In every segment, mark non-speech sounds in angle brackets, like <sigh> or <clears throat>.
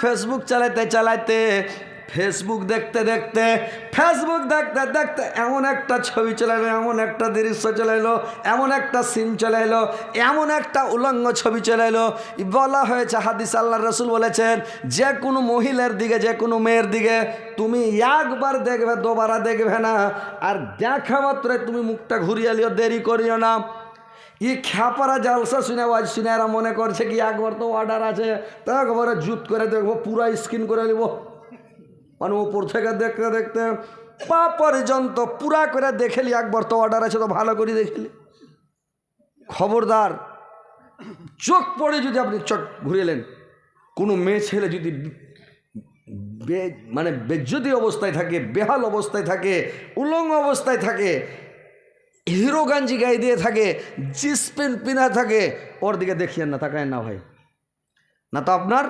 Facebook চালাইতে চালাইতে Facebook দেখতে দেখতে ফেসবুক দেখতে দেখতে এমন একটা ছবি চলে এলো এমন একটা দৃশ্য চলে এলো এমন একটা সিন চলে এলো এমন একটা উলঙ্গ ছবি চলে এলো বলা হয়েছে, হাদিস আল্লাহ রসুল বলেছেন, যে কোনো মহিলার দিকে, যে কোনো মেয়ের দিকে তুমি একবার দেখবে, দোবারা দেখবে না। আর দেখা মাত্রই তুমি মুখটা ঘুরিয়ে লিও দেরি করিও না। ই খ্যাপারা জালসা শুনে আওয়াজ শুনে এরা মনে করছে কি একবার তো অর্ডার আছে তো একবারে জুত করে দেখব পুরা স্ক্রিন করে নিব মানে উপর থেকে দেখতে দেখতে পা পর্যন্ত পুরা করে দেখেলি একবার তো অর্ডার আছে তো ভালো করে দেখেলি খবরদার চোখ পড়ে যদি আপনি চোখ ঘুরিয়েলেন কোনো মেয়ে ছেলে যদি মানে বেজ্জতি অবস্থায় থাকে বেহাল অবস্থায় থাকে উলঙ্গ অবস্থায় থাকে হিরো গাঞ্জি গায়ে দিয়ে থাকে জিন্স প্যান্ট পিনা থাকে। ওর দিকে দেখিয়েন না তাকায় না ভাই। না তো আপনার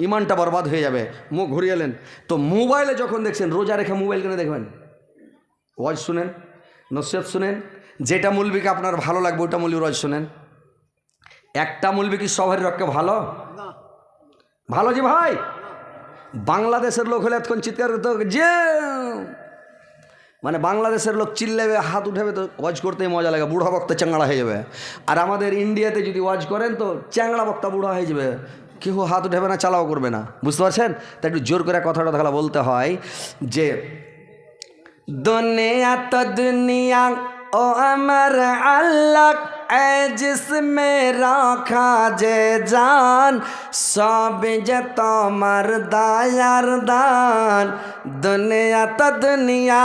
ইমানটা বরবাদ হয়ে যাবে। মুখ ঘুরিয়েলেন তো মোবাইলে যখন দেখছেন রোজা রেখে মোবাইল কেন দেখবেন? ওয়াজ শুনেন নসিহত শুনেন। যেটা মুলবিকে আপনার ভালো লাগবে ওইটা মুলবি ওয়াজ শুনেন। একটা মুলবি কি সবার রক্ষে ভালো? ভালো যে ভাই? বাংলাদেশের লোক হলে এতক্ষণ চিৎকার করতে যে মানে বাংলাদেশের লোক চিল্লাবে, হাত উঠাবে তো ওয়াজ করতেই মজা লাগে, বুড়া বক্তা চ্যাংড়া হয়ে যাবে। আর আমাদের ইন্ডিয়াতে যদি ওয়াজ করেন তো চ্যাংড়া বক্তা বুড়া হয়ে যাবে। কেউ হাত উঠাবে না, চালাও করবে না। বুঝতে পারছেন? তা একটু জোর করে কথাটা তাহলে বলতে হয় যে, দুনিয়া তো দুনিয়া, ও আমার আল্লাহ এ জিসমে রাখা যে জান সব যে তোমার দায়ার দান দুনিয়া তো দুনিয়া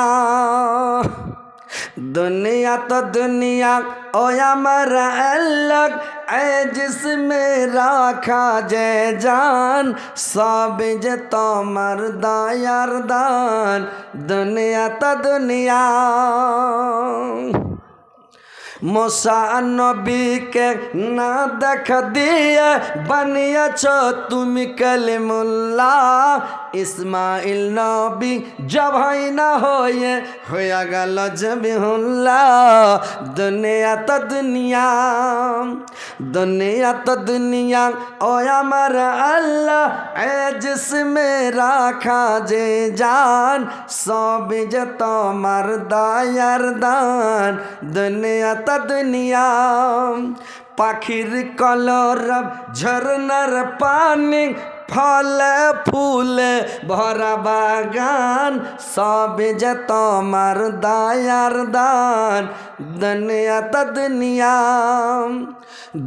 দুনিয়া তো দুনিয়া ও আমার আল্লাহ এ জিসমে রাখা যে জান সব যে তোমার দায়ার দান দুনিয়া তো দুনিয়া মোসা নবীকে না দেখা দিয়ে বানিয়েছ তুমি কালিমুল্লাহ। ইসমাইল নবী জবাই না হয়ে হয়ে গেল জবিহুল্লাহ দুনিয়া তো দুনিয়া দুনিয়া তো দুনিয়া। ও আমার আল্লাহ, এ জিসমে রাখা যে জান সব যে তোমার দায়ার দান। দুনিয়া তো দুনিয়া, পাখির কলরব ঝরনার পানি ফলে ফুলে ভরা বাগান সব যে তোমার দায়ার দান দুনিয়া তো দুনিয়া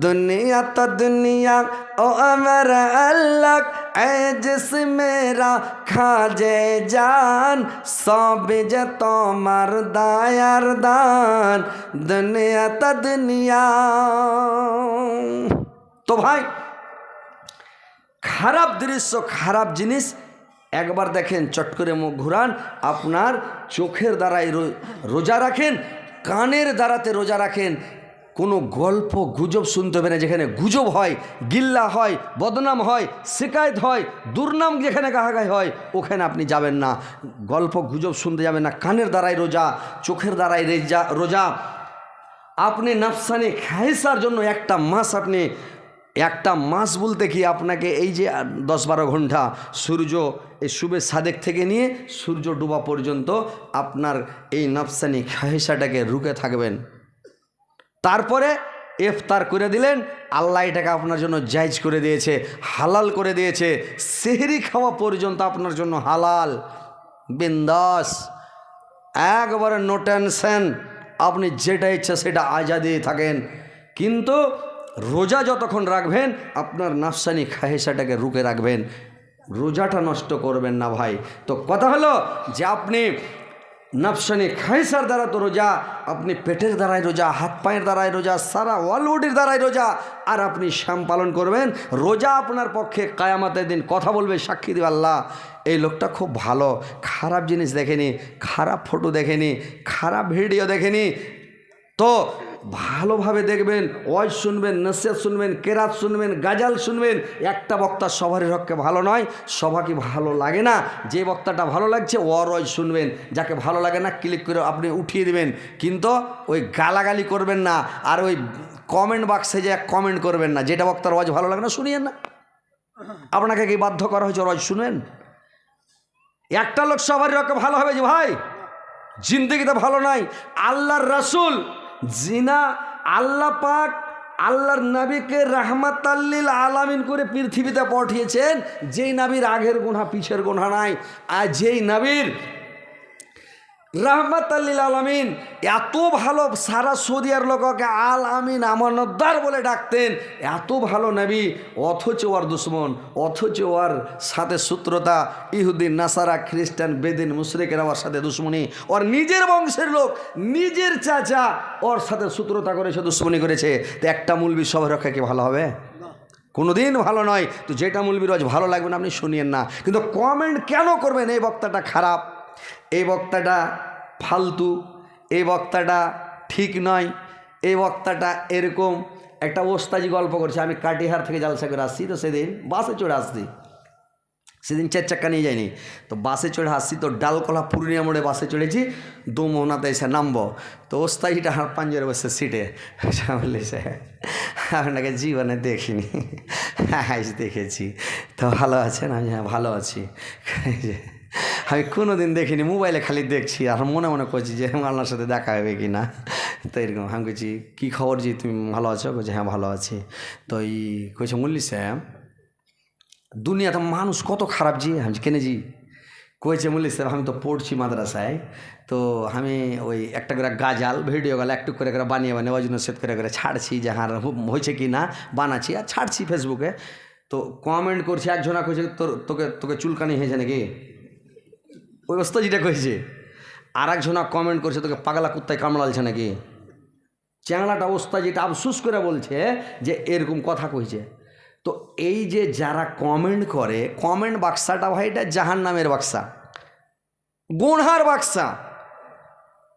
দুনিয়া তো দুনিয়া ও আমার আল্লাহ এ জিসমে রাখা যে জান সব যে তোমার দায়ার দান দুনিয়া তো দুনিয়া তো ভাই খারাপ দৃশ্য, খারাপ জিনিস, একবার দেখেন, চট করে মুখ ঘুরান, আপনার চোখের দ্বারাই রোজা রাখেন, কানের দ্বারাতে রোজা রাখেন। কোনো গল্প, গুজব শুনতে হবে না, যেখানে গুজব হয়, গিল্লা হয়, বদনাম হয়, শিকায়ত হয়, দুর্নাম যেখানে গাহাগাই হয়, ওখানে আপনি যাবেন না। গল্প, গুজব শুনতে যাবেন না, কানের দ্বারাই রোজা, চোখের দ্বারাই রেজা, রোজা। আপনি নাফসানি খাইসার জন্য একটা মাস আপনি একটা মাস বলতে কি আপনাকে এই যে দশ বারো ঘণ্টা সূর্য এই শুভে সাদেক থেকে নিয়ে সূর্য ডুবা পর্যন্ত আপনার এই নাফসানি খাহিসাটাকে রুকে থাকবেন। তারপরে এফতার করে দিলেন, আল্লাহ এটাকে আপনার জন্য জায়জ করে দিয়েছে, হালাল করে দিয়েছে, সেহরি খাওয়া পর্যন্ত আপনার জন্য হালাল। বিন্দাস, একবারে নো টেনশন আপনি যেটা ইচ্ছা সেটা আজাদি থাকেন। কিন্তু রোজা যতক্ষণ রাখবেন, আপনার নাফসানি খাহেসাটাকে রুখে রাখবেন। রোজাটা নষ্ট করবেন না ভাই। তো কথা হলো যে আপনি নাফসানি খাইসার দ্বারা তো রোজা, আপনি পেটের দ্বারাই রোজা, হাত পায়ের দ্বারাই রোজা, সারা ওয়ালবডির দ্বারাই রোজা, আর আপনি শ্যাম পালন করবেন, রোজা আপনার পক্ষে কায়ামাতের দিন কথা বলবে, সাক্ষী দিবে আল্লাহ। এই লোকটা খুব ভালো, খারাপ জিনিস দেখেনি, খারাপ ফটো দেখেনি, খারাপ ভিডিও দেখেনি। তো ভালোভাবে দেখবেন, ওয়াজ শুনবেন, নসিহত শুনবেন, কেরাত শুনবেন, গাজাল শুনবেন। একটা বক্তা সবারই পক্ষে ভালো নয় সবাকে ভালো লাগে না? যে বক্তাটা ভালো লাগছে ওর ওয়াজ শুনবেন। যাকে ভালো লাগে না, ক্লিক করে আপনি উঠিয়ে দেবেন। কিন্তু ওই গালাগালি করবেন না, আর ওই কমেন্ট বাক্সে যে কমেন্ট করবেন না, যেটা বক্তার ওয়াজ ভালো লাগে না, শুনিয়েন না। আপনাকে কি বাধ্য করা হয়েছে রজ শুনেন? একটা লোক সবারই রক্ষে ভালো হবে যে ভাই, জিন্দগিতে ভালো নাই, আল্লাহর রাসূল জিনা আল্লাহ পাক আল্লাহর নবীকে রাহমাত আল্লিল আলামিন করে পৃথিবীতে পাঠিয়েছেন। যেই নাবির আগের গোনা পিছের গোনা নাই। আর যেই নবীর রাহমাত আল্লিল আলামিন এত ভালো সারা সৌদিয়ার লোককে আল আমিন আমানতদার বলে ডাকতেন এত ভালো নবী অথচ ওর দুশ্মন অথচ ওর সাথে সূত্রতা ইহুদিন নাসারা খ্রিস্টান বেদিন মুশরিকের ওর সাথে দুশ্মনী ওর নিজের বংশের লোক নিজের চাচা ওর সাথে সূত্রতা করেছে দুশ্মনী করেছে তো একটা মূলবি সব রক্ষা কি ভালো হবে? কোনোদিন ভালো নয় তো যেটা মূলবি রোজ ভালো লাগবে না আপনি শুনিয়েন না কিন্তু কমেন্ট কেন করবেন? এই বক্তাটা খারাপ। এই বক্তাটা ফালতু এই বক্তাটা ঠিক নয় এই বক্তাটা এরকম একটা ওস্তাজি গল্প করছে। আমি কাটিহার থেকে জালসা করে আসছি, তো সেদিন বাসে চড়ে আসছি। সেদিন চার চাক্কা নিয়ে যাইনি। তো বাসে চড়ে আসছি, তো ডালকলা পূর্ণিয়া মোড়ে বাসে চড়েছি দু মোহনাতে এসে নামবো। তো ওস্তাজিটা হাড় পাঞ্জরে বসে সিটে। বললে, সে, আপনাকে জীবনে দেখিনি। আজ দেখেছি। তো ভালো আছেন? আমি হ্যাঁ ভালো আছি। আমি কোনো দিন দেখিনি, মোবাইলে খালি দেখছি আর মনে মনে করছি যে আল্লাহর সাথে দেখা হবে কি না তো এরকম, আমি বলছি কী খবর যে তুমি ভালো আছো? বলছি হ্যাঁ ভালো আছি। তো এই কইছে মুল্লি স্যাম দুনিয়াতে মানুষ কত খারাপ জি? আমি কেনে জি? কয়েছে মুল্লি স্যার আমি তো পড়ছি মাদ্রাসায়। তো আমি ওই একটা করে গাজাল, ভিডিও গাল, একটু করে করে বানিয়ে বানিয়ে ওই জন্য সেট করে করে ছাড়ছি যে হ্যাঁ হয়েছে কি না বানাচ্ছি আর ছাড়ছি ফেসবুকে তো কমেন্ট করছি, একজনা কইছে, তোর, তোকে তোকে চুলকানি হয়েছে নাকি? ওই ওস্তাজিটা কইছে আর একজনা কমেন্ট করছে, তোকে পাগলা কুত্তায় কামড়ালছে নাকি? চ্যাংলাটা ওস্তা যেটা আফসুস করে বলছে যে এরকম কথা কইছে। তো এই যে যারা কমেন্ট করে কমেন্ট বাক্সাটা ভাই এটা জাহান নামের বাক্সা। গুনহার বাক্সা।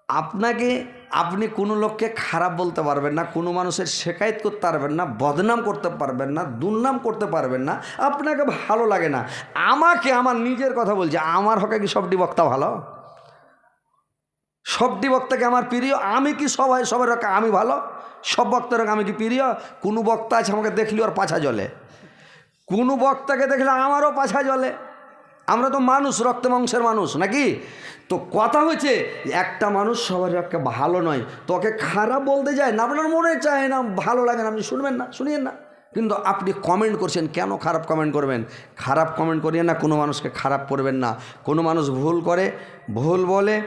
আপনাকে আপনি কোনো লোককে খারাপ বলতে পারবেন না, কোনো মানুষের শেকায়ত করতে পারবেন না, বদনাম করতে পারবেন না, দুর্নাম করতে পারবেন না, আপনাকে ভালো লাগে না। আমাকে আমার নিজের কথা বলছে, আমার হকে কি সবটি বক্তা ভালো? সবটি বক্তাকে আমার প্রিয়, আমি কি সবাই, সবার রকম আমি ভালো? সব বক্তার হকে আমি কি প্রিয়? কোনো বক্তা আছে আমাকে দেখলি ওর পাছা জলে কোনো বক্তাকে দেখলে আমারও পাছা জলে আমরা তো মানুষ, রক্ত মাংসের মানুষ, নাকি? তো কথা হচ্ছে একটা মানুষ সবার একটা ভালো নয়, তোকে খারাপ বলতে যায় না, আপনার মনে চায় না, ভালো লাগে না, আপনি শুনবেন না, শুনিয়েন না। কিন্তু আপনি কমেন্ট করছেন, কেন খারাপ কমেন্ট করবেন? খারাপ কমেন্ট করিয়ে না, কোনো মানুষকে খারাপ করবেন না। কোনো মানুষ ভুল করে, ভুল বলে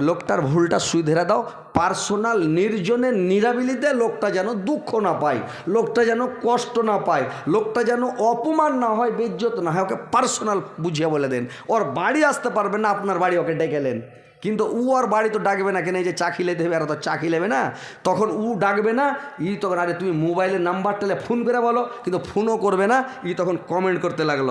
লোকটার ভুলটা সুধেরা দাও। পার্সোনাল নির্জনে নিরাবিলিতে লোকটা যেন দুঃখ না পায়, লোকটা যেন কষ্ট না পায়, লোকটা যেন অপমান না হয়, বেজ্জত না হয়, ওকে পার্সোনাল বুঝিয়ে বলে দেন। ওর বাড়ি আসতে পারবে না, আপনার বাড়ি ওকে ডেকেলেন কিন্তু উ আর বাড়ি তো ডাকবে না কেন, এই যে চা খিলে দেবে আর তো চাকি খিলেবে না। তখন উ ডাকবে না, ই তখন, আরে তুমি মোবাইলের নাম্বার টেলে ফোন করে বলো। কিন্তু ফোনও করবে না, ই তখন কমেন্ট করতে লাগল।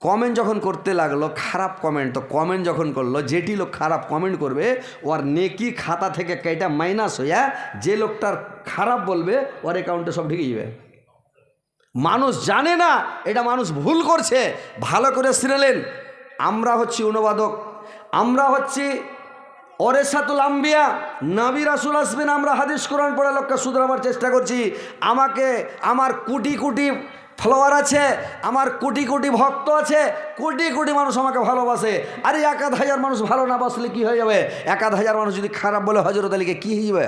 কমেন্ট যখন করতে লাগল, খারাপ কমেন্ট তো কমেন্ট যখন করল, যেটি লোক খারাপ কমেন্ট করবে, ওর নেকি খাতা থেকে কেটা মাইনাস হইয়া, যে লোকটার খারাপ বলবে, ওর অ্যাকাউন্টে সব ঢেকে যাবে। মানুষ জানে না, এটা মানুষ ভুল করছে। ভালো করে শুনেলেন আমরা হচ্ছি অনুবাদক। আমরা হচ্ছি অরেসাতুল আম্বিয়া, নবী রাসুল আসবেন, আমরা হাদিস কোরআন পড়ে লোককে শুধরাবার চেষ্টা করছি। আমাকে, আমার কোটি কোটি ফলোয়ার আছে, আমার কোটি কোটি ভক্ত আছে, কোটি কোটি মানুষ আমাকে ভালোবাসে। আরে একাধ হাজার মানুষ ভালো না বাসলে কী হয়ে যাবে? একাধ হাজার মানুষ যদি খারাপ বলে হজরত আলীকে কী হয়ে যাবে?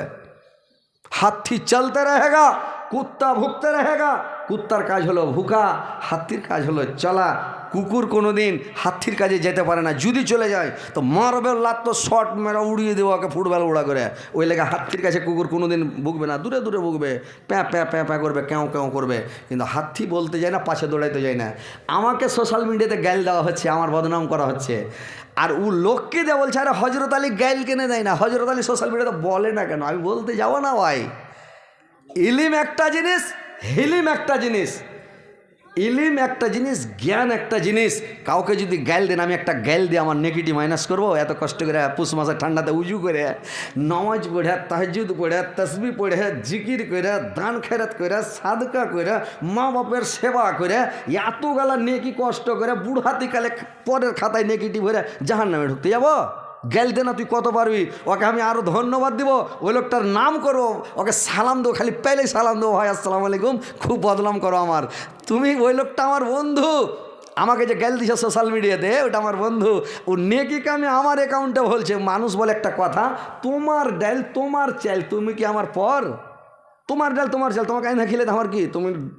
হাতি চলতে রহেগা, কুত্তা ভুগতে রহেগা, কুত্তার কাজ হলো ভুকা হাতির কাজ হলো চলা কুকুর কোনো দিন হাতির কাজে যেতে পারে না। যদি চলে যায়, তো মারবে লাত, তো শর্ট মেরা উড়িয়ে দেবো ওকে ফুটবল উড়া করে। ওই লেগে হাতির কাছে কুকুর কোনো দিন ভুগবে না, দূরে দূরে ভুগবে। প্যাঁ প্যাঁ প্যাঁ প্যাঁ করবে কেউ কেউ করবে। কিন্তু হাতি বলতে যায় না, পাশে দৌড়াইতে যায় না। আমাকে সোশ্যাল মিডিয়াতে গ্যাল দেওয়া হচ্ছে, আমার বদনাম করা হচ্ছে। আর ও লোককে দেওয়া বলছে, আরে হজরত আলী গ্যাল কেনে দেয় না? হজরত আলী সোশ্যাল মিডিয়াতে বলে না কেন? আমি বলতে যাব না ভাই। ইলিম একটা জিনিস, হিলিম একটা জিনিস। ইলিম একটা জিনিস, জ্ঞান একটা জিনিস। কাউকে যদি গাইল দেন, আমি একটা গাইল দিয়ে আমার নেগেটিভ মাইনাস করব। এত কষ্ট করে পুষ মাসে ঠান্ডাতে উজু করে, নমাজ পড়ে তাহজুদ পড়ে, তসবি পড়ে, জিকির করে, দান খেরাত করে, সাদকা করে, মা বাপের সেবা করে এত গালা নেকি কষ্ট করে, বুড়হাতি কালে পরের খাতায় নেগেটিভ হয়ে জাহান নামে ঢুকতে যাব? গেলতে না, তুই কত পারবি? ওকে আমি আরও ধন্যবাদ দিব। ওই লোকটার নাম করো। ওকে সালাম দেবো খালি পেলেই সালাম দেবো ভাই, আসসালামু আলাইকুম। খুব বদনাম করো আমার। তুমি ওই লোকটা আমার বন্ধু। আমাকে যে গেল দিছে সোশ্যাল মিডিয়াতে ওটা আমার বন্ধু। ও নেকিকে আমি আমার অ্যাকাউন্টে বলছে, মানুষ বলে একটা কথা, তোমার ডাল তোমার চাল, তুমি কি আমার পর? তোমার ডাল তোমার চাল, তোমাকে আইনা খেলে আমার কি? তুমি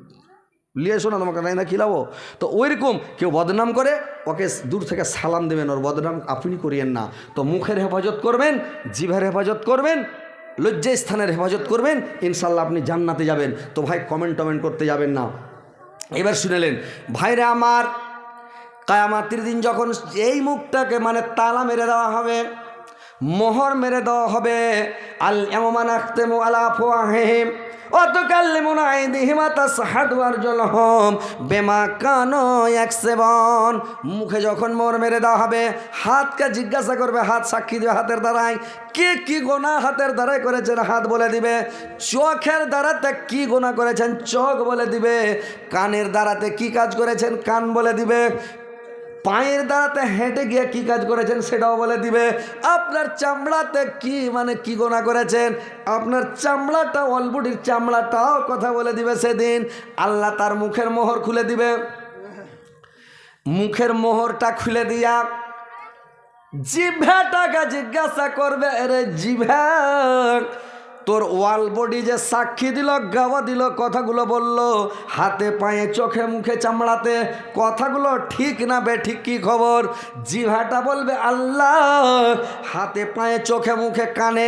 নিয়ে এসো না তোমাকে আইনা খিলাবো? তো ওইরকম কেউ বদনাম করে, ওকে দূর থেকে সালাম দেবেন, ওর বদনাম আপনি করিয়েন না। তো মুখের হেফাজত করবেন, জিভের হেফাজত করবেন লজ্জা স্থানের হেফাজত করবেন ইনশাল্লাহ আপনি জান্নাতে যাবেন। তো ভাই কমেন্ট টমেন্ট করতে যাবেন না। এবার শুনেলেন ভাইরা আমার, কায়ামাতির দিন যখন এই মুখটাকে মানে তালা মেরে দেওয়া হবে, মোহর মেরে দেওয়া হবে আল এমন আখতে আলা ফোয়াহেম অতকাল্লিমুন আইদিহিমা তাসহাদু আরজুলহুম বেমা কানো ইয়াকসিবুন মুখে যখন মোহর মেরে দেওয়া হবে, হাতকে জিজ্ঞাসা করবে, হাত সাক্ষী দিবে হাতের দ্বারাই কে কি গোনা হাতের দ্বারাই করেছেন হাত বলে দিবে। চোখের দ্বারাতে কি গোনা করেছেন, চোখ বলে দিবে। কানের দ্বারাতে কি কাজ করেছেন, কান বলে দিবে। পায়ের দ্বারাতে হেঁটে গিয়ে কি কাজ করেছেন সেটাও বলে দিবে। আপনার চামড়াতে কি মানে কি গোনা করেছেন? আপনার চামড়াটা অলবুডির চামড়াটাও কথা বলে দিবে সেদিন। আল্লাহ তার মুখের মোহর খুলে দিবে। মুখের মোহরটা খুলে দিয়া জিভাটাকে জিজ্ঞাসা করবে রে জিভা তোর ওয়াল বডি যে সাক্ষী দিল, গাওয়া দিল, কথাগুলো বলল, হাতে পায়ে, চোখে মুখে চামড়াতে, কথাগুলো ঠিক না বে ঠিক কি খবর? জিভাটা বলবে, আল্লাহ, হাতে পায়ে, চোখে মুখে কানে,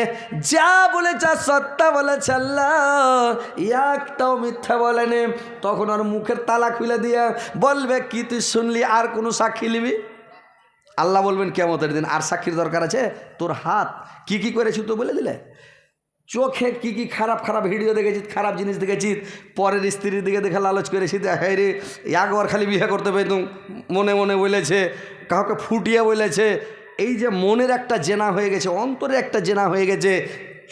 যা বলেছে সত্তা বলেছে, আল্লাহ। একটাও মিথ্যা বলেনি। তখন ওর মুখের তালা খুলে দিয়ে বলবে, কি তুই শুনলি, আর কোনো সাক্ষী নিবি? আল্লাহ বলবেন কেমতের দিন আর সাক্ষীর দরকার আছে, তোর হাত কি কি করেছি তো বলে দিলে? চোখে কি কি খারাপ খারাপ ভিডিও দেখেছিস, খারাপ জিনিস দেখেছিস? পরের স্ত্রীর দিকে দেখে লালচ করেছি হ্যাঁ রে, একবার খালি বিয়ে করতে পেতুম মনে মনে বলেছে, কাউকে ফুটিয়ে বলেছে। এই যে মনের একটা জেনা হয়ে গেছে, অন্তরে একটা জেনা হয়ে গেছে,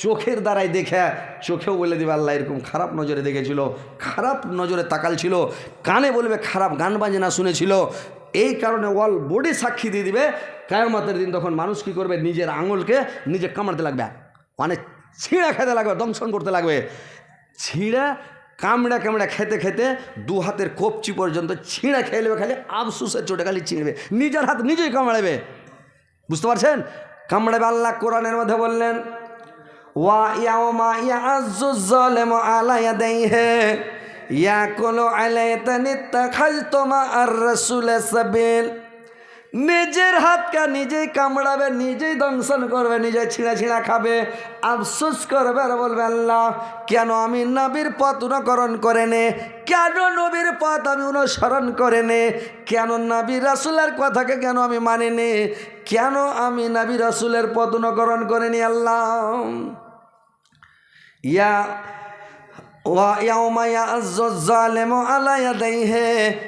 চোখের দ্বারাই দেখে, চোখেও বলে দিবে, আল্লাহ এরকম খারাপ নজরে দেখেছিল, খারাপ নজরে তাকাল ছিল কানে বলবে খারাপ গান বাজনা শুনেছিল। এই কারণে অল বডি সাক্ষী দিয়ে দিবে, কায়মাতের দিন তখন মানুষ কি করবে? নিজের আঙুলকে নিজে কামড়াতে লাগবে। মানে ছিঁড়া খেতে লাগবে, দংশন করতে লাগবে। ছিঁড়া, কামড়া কামড়া খেতে খেতে দু হাতের কপচি পর্যন্ত ছিঁড়া খেয়ে নেবে, খালি আফসুসের চোটে খালি ছিঁড়বে। নিজের হাত নিজেই কামড়াবে। বুঝতে পারছেন? কামড়াবে আল্লাহ কোরআনের মধ্যে বললেন, ওয়া আর নিজের হাতকে নিজেই কামড়াবে, নিজেই দংশন করবে, নিজে ছিঁড়া ছিঁড়া খাবে। আফসোস করবে আর বলবে, আল্লাহ, কেন আমি নবীর পথ অনুকরণ করে নে? কেন নবীর পথ আমি অনুসরণ করে নে? কেন নবী রাসুলের কথাকে কেন আমি মানি নে? কেন আমি নবী রাসুলের পথ অনুকরণ করে নি, আল্লাহ? ইয়া ويوم يعز الظالم على يديه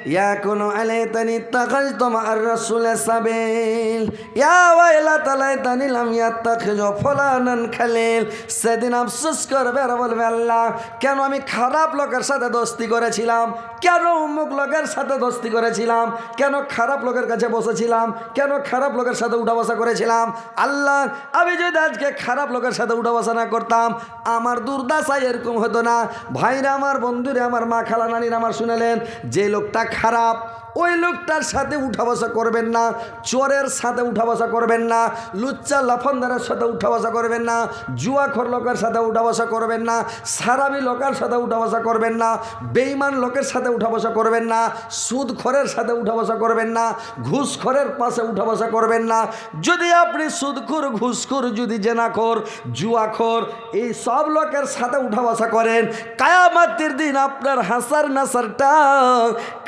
يكون عليتني اتخذت مع الرسول سبيل يا ويلتى ليتني لم يتخذ فلانا خليل সেদিন আফসোস করবে আর বলবে আল্লাহ কেন আমি খারাপ লোকের সাথে দোস্তি করেছিলাম কেন অমুক লোকের সাথে দোস্তি করেছিলাম কেন খারাপ লোকের কাছে বসেছিলাম কেন খারাপ লোকের সাথে উঠা বসা করেছিলাম আল্লাহ আমি যদি আজকে খারাপ লোকের সাথে উঠা বসা না করতাম আমার দুর্দশায় এরকম হতো না ভাইরা আমার বন্ধুরা আমার মা খালা নানির আমার শুনেলেন যে লোকটা খারাপ ওই লোকটার সাথে উঠা বসা করবেন না, চোরের সাথে উঠা বসা করবেন না, লুচ্চা লাফানদারের সাথে উঠা বসা করবেন না, জুয়াখর লোকের সাথে উঠা বসা করবেন না, সারাবি লোকের সাথে উঠা বসা করবেন না বেইমান লোকের সাথে উঠা বসা করবেন না, সুদখরের সাথে উঠা বসা করবেন না, ঘুষখরের পাশে উঠা বসা করবেন না। যদি আপনি সুদখোর, ঘুষখোর, যদি জেনাখোর, জুয়াখোর, এই সব লোকের সাথে উঠা বসা করেন, কায়ামাতির দিন আপনার হাসার নাসারটা,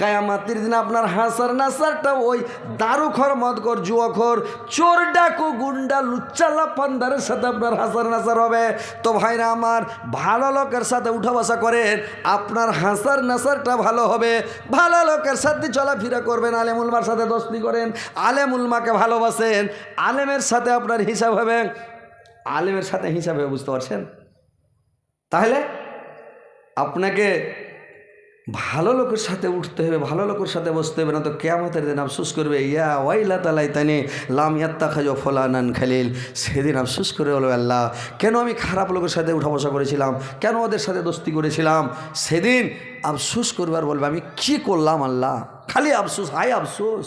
কায়ামাতির দিন আপনার হাসার নাসারটা ওই দারুখর মদকর জুয়াখর চোর ডাকু, গুন্ডা লুচ্চালা পান্ডারের সাথে আপনার হাসার নাসার হবে। তো ভাইরা আমার, ভালো লোকের সাথে উঠা বসা করেন, আপনার হাসার নাসারটা ভালো হবে। ভালো লোকের সাথে চলাফেরা করবেন আলেমুলমার সাথে দোস্তি করেন আলেমুলমাকে ভালোবাসেন, আলেমের সাথে আপনার হিসাব হবে। আলেমের সাথে হিসাব বুঝতে পারছেন? তাহলে আপনাকে ভালো লোকের সাথে উঠতে হবে, ভালো লোকের সাথে বসতে হবে না তো কেয়ামতের দিন আফসুস করবে, ইয়া ওয়াইলা তালাই তানি লাম ইয়াত্তা খাজ ফলানান খালিল। সেদিন আফসুস করে বলবে আল্লাহ, কেন আমি খারাপ লোকের সাথে উঠা বসা করেছিলাম? কেন ওদের সাথে দোস্তি করেছিলাম? সেদিন আফসুস করবার বলবে, আমি কি করলাম আল্লাহ? খালি আফসুস হাই আফসোস।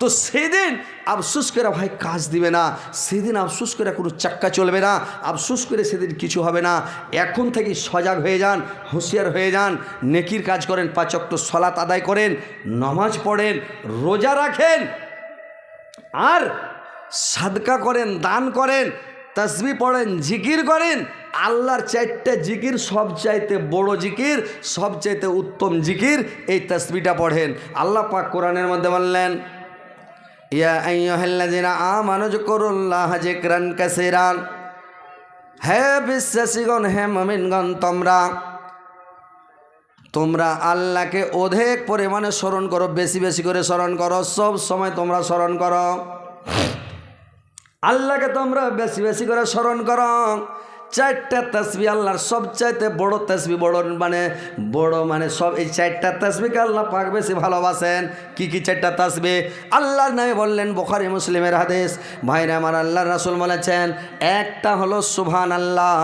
তো সেদিন আফসোস করে ভাই কাজ দিবে না, সেদিন আফসোস করে কোনো চাক্কা চলবে না, আফসোস করে সেদিন কিছু হবে না। এখন থেকে সজাগ হয়ে যান, হুঁশিয়ার হয়ে যান, নেকির কাজ করেন, পাচক্ত সলাত আদায় করেন, নমাজ পড়েন, রোজা রাখেন, আর সাদকা করেন, দান করেন, তসবি পড়েন, জিকির করেন, আল্লাহর চারটে জিকির সব চাইতে বড় জিকির সব চাইতে উত্তম জিকির, এই তসবিটা পড়েন। আল্লাহ পাক কোরআনের মধ্যে বললেন ইয়া হে হে তোমরা তোমরা আল্লাহকে অধিক পরিমাণে স্মরণ করো, বেশি বেশি করে স্মরণ করো, সব সময় তোমরা স্মরণ করো। আল্লাহকে তোমরা বেশি বেশি করে স্মরণ করো। চারটা তসবি, আল্লাহর সবচাইতে বড় তসবি, বড় মানে বড় মানে সব, এই চারটা তসবিকে আল্লাহ পাক বেশি ভালোবাসেন? কি কি চারটা তসবি? আল্লাহর নামে বললেন বোখারি মুসলিমের হাদিস। ভাইরা আমার আল্লাহ রাসুল বলেছেন, একটা হলো সুবহান আল্লাহ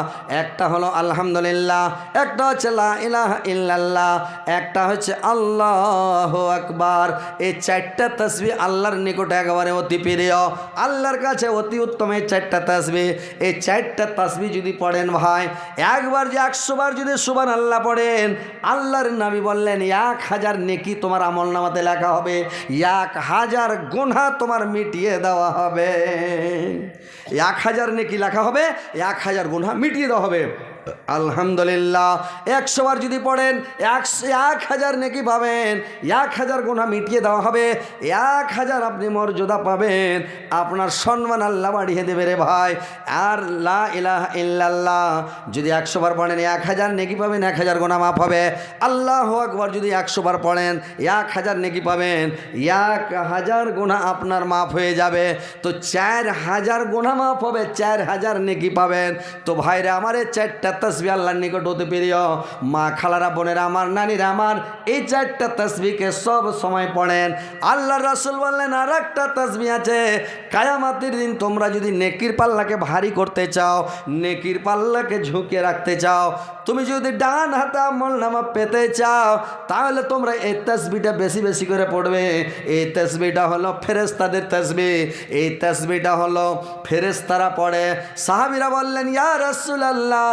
একটা হলো আলহামদুলিল্লাহ, একটা হচ্ছে ইলাহা ইল্লাল্লাহ, একটা হচ্ছে আল্লাহ আকবার। এই চারটা তসবি আল্লাহর নিকটে একেবারে অতি প্রিয়। আল্লাহর কাছে অতি উত্তম এই চারটা তসবি। এই চারটা তসবি যদি পড়েন ভাই। একবার যে একশো বার যদি সুবান আল্লাহ পড়েন, আল্লাহর নাবি বললেন, এক হাজার নেকি তোমার আমল নামাতে লেখা হবে, এক হাজার গোনা তোমার মিটিয়ে দেওয়া হবে। এক হাজার নেকি লেখা হবে, এক হাজার গোনা মিটিয়ে দেওয়া হবে। আলহামদুলিল্লাহ। একশো বার যদি পড়েন, একশো এক হাজার নেকি পাবেন, এক হাজার গোনা মিটিয়ে দেওয়া হবে, এক হাজার আপনি মর্যাদা পাবেন। আপনার সম্মান আল্লাহ বাড়িয়ে দেবে রে ভাই। আর লা ইলাহা ইল্লাল্লাহ, যদি একশো বার পড়েন, এক হাজার নেকি পাবেন, এক হাজার গোনা মাফ হবে। আল্লাহ আকবার, যদি একশো বার পড়েন, এক হাজার নেকি পাবেন, এক হাজার গোনা আপনার মাফ হয়ে যাবে। তো চার হাজার গোনা মাফ হবে, চার হাজার নেকি পাবেন। তো ভাইরা, আমার চারটা তসবি আল্লাহর নিকট হতে প্রিয়। মা খালারা, বোনেরা, আমার নানিরা, আমার এই চারটা তসবিকে সব সময় পড়েন। আল্লাহ রাসুল বললেন আর একটা তসবি আছে। কায়ামাতির দিন তোমরা যদি নেকির পাল্লাকে ভারী করতে চাও, নেকির পাল্লাকে ঝুঁকে রাখতে চাও, তুমি যদি ডান হাতে আমল নামা পেতে চাও, তাহলে তোমরা এই তসবিটা বেশি বেশি করে পড়বে। এই তসবিটা হলো ফেরেস্তাদের তসবি। এই তসবিটা হলো ফেরেস্তারা পড়ে। সাহাবিরা বললেন, ইয়া রসুল আল্লাহ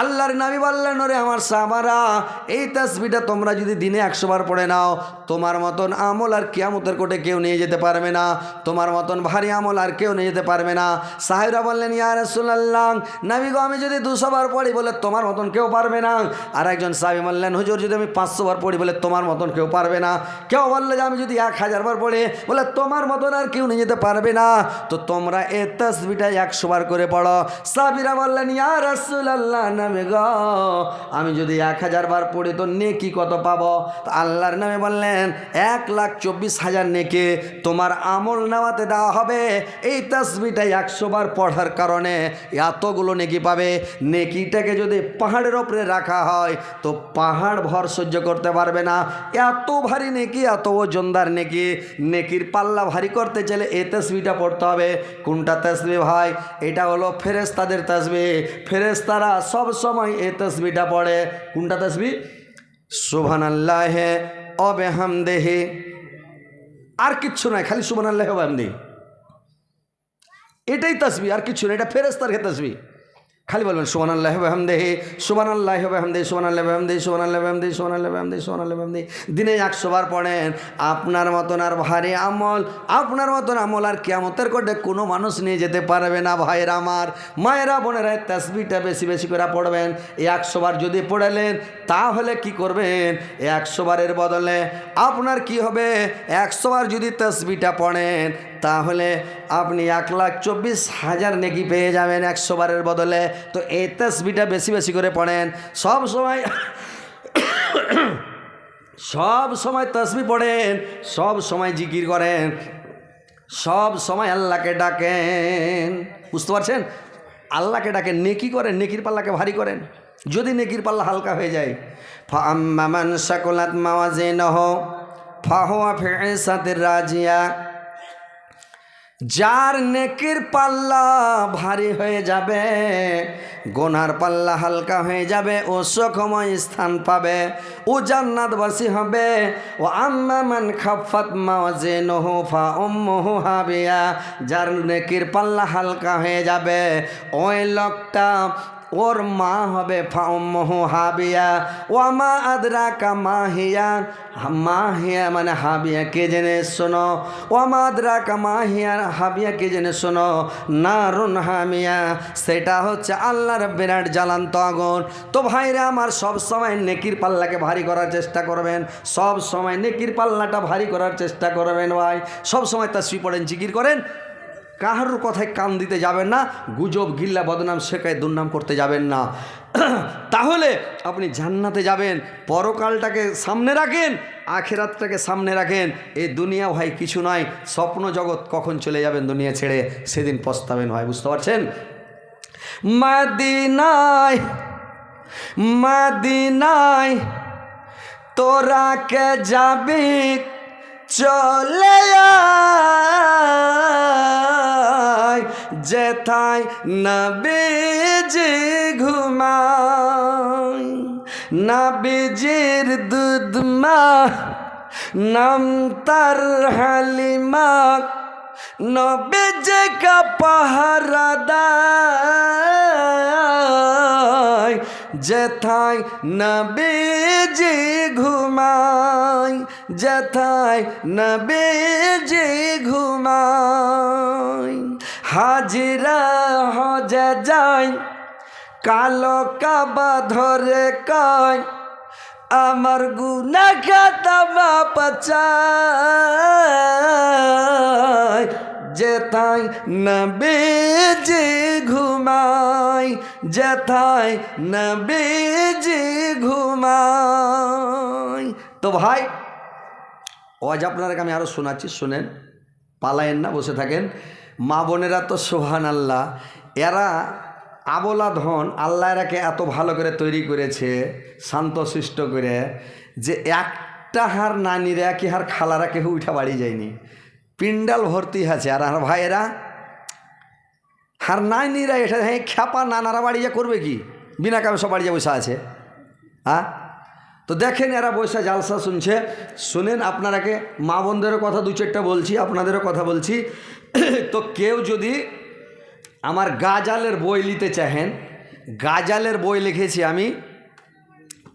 আল্লাহর নাবি বললেন, ওরে আমার সামারা এই তাসবিটা তোমরা যদি দিনে একশো বার পড়ে নাও, তোমার মতন আমল আর কিয়ামতের কোটে কেউ নিয়ে যেতে পারবে না। তোমার মতন ভারী আমল আর কেউ নিয়ে যেতে পারবে না। সাহেবরা বললেন, ইয়া রসুল্লাহ নাবি গো আমি যদি দুশো বার পড়ি বলে তোমার মতন কেউ পারবে না। আর একজন সাহেব বললেন, হুজুর, যদি আমি পাঁচশো বার পড়ি বলে তোমার মতন কেউ পারবে না। কেউ বলল যে, আমি যদি এক হাজার বার পড়ি বলে তোমার মতন আর কেউ নিয়ে যেতে পারবে না। তো তোমরা এ তসবিটা একশো বার করে পড়ো। সাবিরা বললেন, ইয়া রসুল্লাহ নামে গ। আমি যদি এক হাজার বার পড়ি তো নেকি কত পাব? তো আল্লাহর নামে বললেন, এক লাখ চব্বিশ হাজার নেকে তোমার আমল নেওয়াতে দেওয়া হবে। এই তসবিটা একশো বার পড়ার কারণে এতগুলো নেকি পাবে। নেকিটাকে যদি পাহাড়ের ওপরে রাখা হয়, তো পাহাড় ভর সহ্য করতে পারবে না। এত ভারী নেকি, এত ওজনদার নেকি। নেকির পাল্লা ভারী করতে চাইলে এই তসবিটা পড়তে হবে। কোনটা তসবি ভাই? এটা হলো ফেরেস্তাদের তসবি ফেরেস্তারা সব সময় এই তসবিটা পড়ে। কোনটা তসবি সুভান আল্লাহে অবেহামদেহে আর কিচ্ছু নয় খালি সুভান আল্লাহে অবেহামদেহি এটাই তসবি আর কিছু না এটা ফেরেস্তারকে তসবি খালি বলবেন সোমান আল্লাহ হামদেহে সোমান আল্লাহ হামদে সোমান আল্লাহ হামদে সোমান আল্লাহ হামদে সোমান আল্লাহ হামদে সোমান আল্লাহ হামদে দিনে একশো বার পড়েন, আপনার মতন আর ভারী আমল, আপনার মতন আমল আর কেমতের কোটে কোনো মানুষ নিয়ে যেতে পারবে না ভাইয়ের আমার। মায়েরা, বোনেরা তসবিটা বেশি বেশি করে পড়বেন। এই একশো বার যদি পড়ালেন, তাহলে কি করবেন? এই একশো বারের বদলে আপনার কি হবে? একশো বার যদি তসবিটা পড়েন তাহলে আপনি এক লাখ চব্বিশ হাজার নেকি পেয়ে যাবেন একশো বারের বদলে। তো এই তসবিটা বেশি বেশি করে পড়েন। সব সময় সব সময় তসবি পড়েন, সব সময় জিকির করেন, সব সময় আল্লাহকে ডাকেন। বুঝতে পারছেন? আল্লাহকে ডাকেন, নেকি করেন, নেকির পাল্লাকে ভারী করেন। যদি নেকির পাল্লা হালকা হয়ে যায় ফাম্মামান সাকুলাত মাওয়াজিনহ, ফাহুয়া ফি ইসাতির রাজিয়া যার নেকির পাল্লা ভারী হয়ে যাবে, গোনার পাল্লা হালকা হয়ে যাবে, ও সুখময় স্থান পাবে, ও জান্নাতবাসী হবে। ও আম্মান খাফাত মাওয়াজিনহু ফা উম্মুহু হাবিয়া, যার নেকির পাল্লা হালকা হয়ে যাবে, ওই লোকটা ওর মা হবে হাবিয়া ও মা আদরা কা মাহিয়া মাহিয়া মানে হাবিয়া, কে জেনে শোনো? ও মা আদরা কা মাহিয়া হাবিয়া কে জেনে শোনো? নারুন হামিয়া, সেটা হচ্ছে আল্লাহর বিরাট জ্বালান্ত আগুন। তো ভাইরা আমার সব সময় নেকির পাল্লাকে ভারী করার চেষ্টা করবেন সব সময় নেকির পাল্লাটা ভারী করার চেষ্টা করবেন ভাই। সব সময় তা শুই পড়েন, জিকির করেন কাহারুর কথায় কান দিতে যাবেন না, গুজব, গিল্লা, বদনাম শেখায় দুর্নাম করতে যাবেন না। <clears throat> তাহলে আপনি জান্নাতে যাবেন, পরকালটাকে সামনে রাখেন, আখেরাতটাকে সামনে রাখেন। এই দুনিয়া ভাই কিছু নয়, স্বপ্ন জগৎ কখন চলে যাবেন দুনিয়া ছেড়ে? সেদিন পস্তাবেন ভাই, বুঝতে পারছেন? মাদিনায় মাদিনায়, তোরা কে যাবি? চলে আয় যেথায় নবীজি ঘুমায়। নবীজির দুধ মা, নাম তার হালিমা। নবীজি কা পাহারা দেয়, যেথায় নবীজি ঘুমায়। যেথায় নবীজি ঘুমায়। হাজিরা হজে যায় কালো কাবা ধরে কয়, আমার গুনা খাতামা পচায়। যেথায় নবীজি ঘুমায়, যেথায় নবীজি ঘুমায়। তো ভাই আজ আপনাদেরকে আমি আরও শোনাচ্ছি, শোনেন, পালায়েন না, বসে থাকেন। মা বোনেরা তো সোহান আল্লাহ এরা আবলা ধন আল্লাহ এরাকে এত ভালো করে তৈরি করেছে, শান্ত শান্তশিষ্ট করে, যে একটা হার নানিরা কি হার খালারা কেউ উঠা বাড়ি যায়নি। পিন্ডাল ভর্তি আছে, আর আর ভাইয়েরা, হার নানিরা এটা হ্যাঁ খ্যাপা নানারা বাড়ি যা করবে কি? বিনা কামে সব বাড়ি যা বসে আছে। হ্যাঁ তো দেখেন এরা বসে, জালসা শুনছে। শুনেন, আপনারাকে মা বোনদেরও কথা দু চারটা বলছি, আপনাদেরও কথা বলছি। <coughs> তো কেউ যদি আমার গাজালের বই নিতে চাহেন, গাজালের বই লিখেছি আমি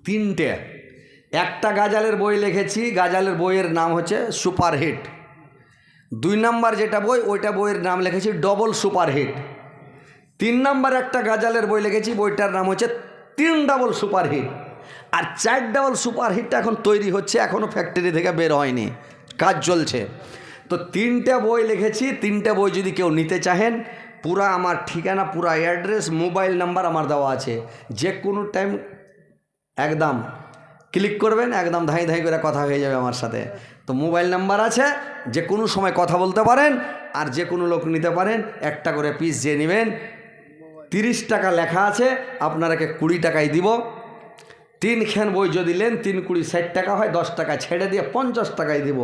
তিনটে। একটা গাজালের বই লিখেছি, গাজালের বইয়ের নাম হচ্ছে সুপারহিট। দুই নাম্বার যেটা বই, ওইটা বইয়ের নাম লিখেছি ডবল সুপারহিট। তিন নাম্বার একটা গাজালের বই লিখেছি, বইটার নাম হচ্ছে তিন ডাবল সুপারহিট। আর চার ডাবল সুপারহিটটা এখন তৈরি হচ্ছে এখনও ফ্যাক্টরি থেকে বের হয়নি। কাজ চলছে। তো তিনটে বই লিখেছি, তিনটে বই যদি কেউ নিতে চাহেন, পুরা আমার ঠিকানা, পুরা অ্যাড্রেস মোবাইল নাম্বার আমার দেওয়া আছে। যে কোনো টাইম একদম ক্লিক করবেন, একদম ধাই ধাই করে কথা হয়ে যাবে আমার সাথে। তো মোবাইল নাম্বার আছে, যে কোনো সময় কথা বলতে পারেন, আর যে কোনো লোক নিতে পারেন, একটা করে পিস যে নেবেন। তিরিশ টাকা লেখা আছে, আপনারাকে কুড়ি টাকায় দিব। তিনখান বই যদি নেন, তিন কুড়ি ষাট টাকা হয়, দশ টাকা ছেড়ে দিয়ে পঞ্চাশ টাকায় দিব।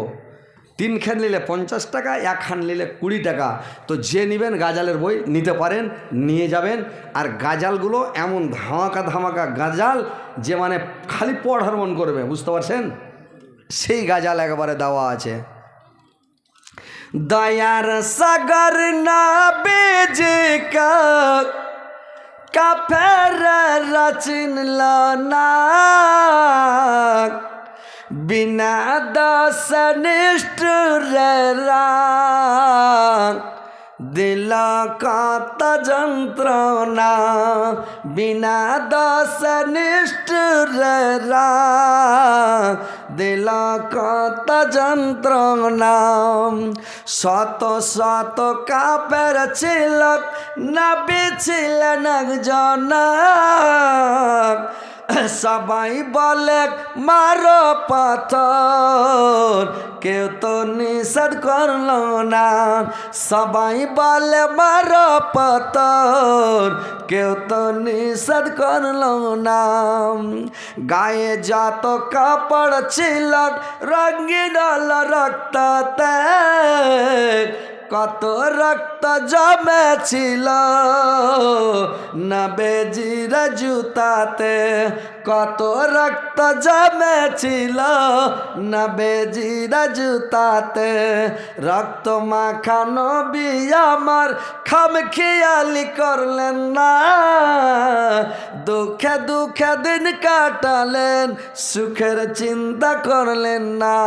তিনখান নিলে পঞ্চাশ টাকা, এক খান নিলে কুড়ি টাকা। তো যে নেবেন গাজালের বই, নিতে পারেন, নিয়ে যাবেন। আর গাজালগুলো এমন ধামাকা ধামাকা গাজাল যে মানে খালি পড়ার মন করবে, বুঝতে পারছেন? সেই গাজাল একবারে দেওয়া আছে। দয়ার সাগর না বেজে কাফের রচনল না। বিনা দশ দিল কত যন্ত্রণা বিনা দশ নিষ্ঠুর দিল কত যন্ত্রণা শত শত কাপের ছিল নবী ছিলেন একজন সবাই বলে, মারো পাথর। কেউ তো নিষেধ করল না। সবাই বলে, মারো পাথর। কেউ তো নিষেধ করল না। গায়ে যত কাপড় ছিল, রঙিন রক্ততে। কত রক্ত জমেছিল। নবেজির জুতাতে কত রক্ত জমেছিল। নবেজির জুতাতে রক্ত মাখানো বি আমার খাম খেয়ালি করলেন না। দুঃখে দুঃখে দিন কাটালেন, সুখের চিন্তা করলেন না।